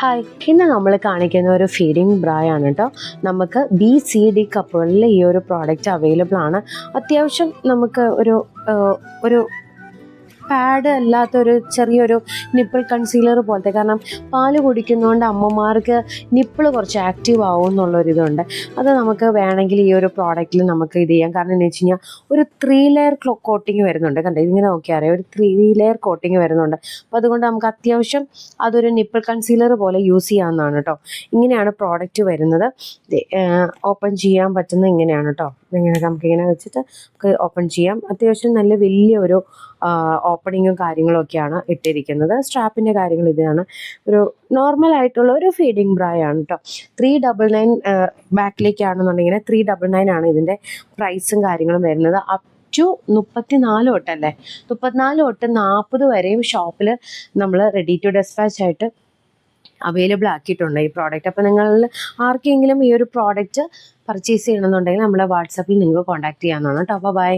Hi. ഇന്ന് നമ്മൾ കാണിക്കുന്ന ഒരു ഫീഡിംഗ് ബ്രായാണ് കേട്ടോ നമുക്ക് ബി സി ഡി കപ്പുകളിൽ ഈ ഒരു പ്രോഡക്റ്റ് അവൈലബിൾ ആണ്. അത്യാവശ്യം നമുക്ക് ഒരു ഒരു പാഡ് അല്ലാത്തൊരു ചെറിയൊരു നിപ്പിൾ കൺസീലർ പോലത്തെ. കാരണം പാൽ കുടിക്കുന്നതുകൊണ്ട് അമ്മമാർക്ക് നിപ്പിൾ കുറച്ച് ആക്റ്റീവ് ആവും എന്നുള്ളൊരിതുണ്ട്. അത് നമുക്ക് വേണമെങ്കിൽ ഈ ഒരു പ്രോഡക്റ്റിൽ നമുക്ക് ഇത് ചെയ്യാം. കാരണം എന്ന് വെച്ച് കഴിഞ്ഞാൽ ഒരു ത്രീ ലെയർ കോട്ടിങ് വരുന്നുണ്ട്. കണ്ടോ? ഇതിങ്ങനെ നോക്കിയാൽ അറിയാം. ഒരു ത്രീ ലെയർ കോട്ടിങ് വരുന്നുണ്ട്. അപ്പോൾ അതുകൊണ്ട് നമുക്ക് അത്യാവശ്യം അതൊരു നിപ്പിൾ കൺസീലർ പോലെ യൂസ് ചെയ്യാവുന്നതാണ് കേട്ടോ. ഇങ്ങനെയാണ് പ്രോഡക്റ്റ് വരുന്നത്. ഓപ്പൺ ചെയ്യാൻ പറ്റുന്നത് ഇങ്ങനെയാണ് കേട്ടോ. ഇങ്ങനെ നമുക്കിങ്ങനെ വെച്ചിട്ട് നമുക്ക് ഓപ്പൺ ചെയ്യാം. അത്യാവശ്യം നല്ല വലിയ ഒരു ഓപ്പണിങ്ങും കാര്യങ്ങളൊക്കെയാണ് ഇട്ടിരിക്കുന്നത്. സ്ട്രാപ്പിന്റെ കാര്യങ്ങൾ ഇതാണ്. ഒരു നോർമൽ ആയിട്ടുള്ള ഒരു ഫീഡിങ് ബ്രായാണ് കേട്ടോ ത്രീ ഡബിൾ നയൻ ബാക്കിലേക്കാണെന്നുണ്ടെങ്കിൽ ത്രീ ഡബിൾ നയൻ ആണ് ഇതിന്റെ പ്രൈസും കാര്യങ്ങളും വരുന്നത്. അപ് ടു മുപ്പത്തി നാല് തൊട്ടല്ലേ? മുപ്പത്തിനാല് തൊട്ട് നാൽപ്പത് വരെയും ഷോപ്പിൽ നമ്മൾ റെഡി ടു ഡെസ്പാച്ച് ആയിട്ട് അവൈലബിൾ ആക്കിയിട്ടുണ്ട് ഈ പ്രോഡക്റ്റ് അപ്പോൾ നിങ്ങൾ ആർക്കെങ്കിലും ഈ ഒരു പ്രോഡക്റ്റ് പർച്ചേസ് ചെയ്യണമെന്നുണ്ടെങ്കിൽ നമ്മളെ വാട്സാപ്പിൽ നിങ്ങൾക്ക് കോൺടാക്ട് ചെയ്യാവുന്നതാണ്. കേട്ടോ അപ്പോൾ ബൈ